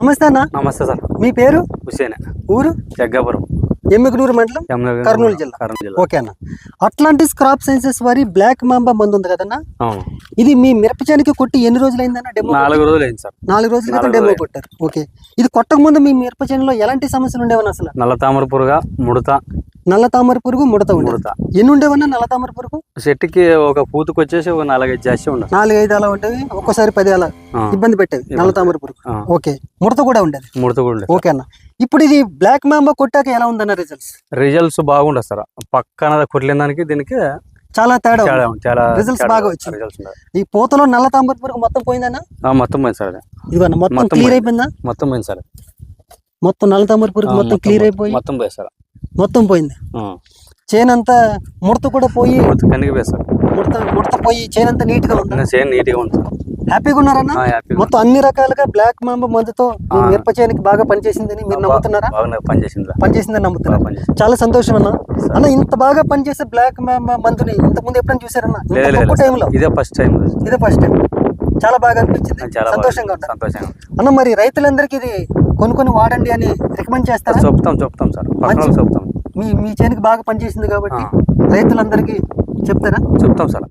నమస్తే అన్న. నమస్తే సార్. మీ పేరు? హుసేన్. ఊరు? జగ్గాపురం. ఎమ్మికనూరు మండలం కర్నూలు జిల్లా. కర్నూలు జిల్లా. ఓకే అన్న. అట్లాంటిస్ క్రాప్ సైన్సెస్ వారి బ్లాక్ మాంబా మందు ఉంది కదన్న? ఇది మీ మిరపచానికి కొట్టి ఎన్ని రోజులైందన్న డెమో నాలుగు రోజులు అయింది సార్. నాలుగు రోజుల క్రితం డెమో రోజులు. కొట్టారు. ఓకే. ఇది కొట్టక ముందు మీ మిరపచేనులో ఎలాంటి సమస్యలు ఉండేవన్న అసలు? నల్ల తామర పురుగా ముడత నల్ల తామర పురుగు ముడత ఉండేది. ముడత. ఎన్ని ఉండేవన్న నల్ల తామర పురుగు? చెట్టుకి ఒక పూతకు వచ్చేసి ఒక నాలుగైదు జాస్తి ఉండదు. నాలుగు ఐదు అలా ఉండేవి ఒక్కోసారి పది అలా ఇబ్బంది పెట్టేవి నల్ల తామర పురుగు. ఓకే. ముడత కూడా ఉండేది. ముడత కూడా ఉండదు. ఓకే అన్న. ఇప్పుడు ఇది బ్లాక్ మాంబా కొట్టాక ఎలా ఉందన్న రిజల్ట్స్ రిజల్ట్స్ బాగుండదు సార్. పక్కన కొట్టిన దానికి దీనికి చాలా తేడా. చాలా తేడా బాగా వచ్చింది. రిజల్ట్స్. ఈ పూతలో నల్ల తామర పురుగు మొత్తం పోయిందన్న? మొత్తం పోయింది సార్. ఇదిగోన్న మొత్తం క్లియర్ పోయింది. అయిపోయిందా? మొత్తం పోయింది సార్ మొత్తం నల్ల తామర పురుగు మొత్తం క్లియర్ అయిపోయి మొత్తం పోయింది సార్. మొత్తం పోయింది. చేను అంతా ముడత కూడా పోయి ముడత ముడత పోయి చేను అంతా నీట్గా ఉంది. ఉంది సార్ హ్యాపీగా ఉన్నారన్న మొత్తం అన్ని రకాలుగా బ్లాక్ మాంబ మందుతో. మిరప చేనుకి బాగా పనిచేసిందని మీరు నమ్ముతున్నారా. పనిచేసిందని నమ్ముతున్నారా? చాలా సంతోషం అన్న. అన్న ఇంత బాగా పనిచేసే బ్లాక్ మాంబ మందుని ఇంత ముందు ఎప్పుడైనా చూసారన్న తక్కువ టైంలో. ఇదే ఫస్ట్ టైం ఇదే ఫస్ట్ టైం చాలా బాగా అనిపించింది. సంతోషంగా ఉంటారు సంతోషంగా అన్న మరి రైతులందరికీ ఇది కొనుక్కొని వాడండి అని రికమెండ్ చేస్తారా? చెప్తాం చెప్తాం సార్. చెప్తాం. మీ మీ చేనుకి బాగా పనిచేసింది కాబట్టి. రైతులందరికీ చెప్తారా చెప్తాం సార్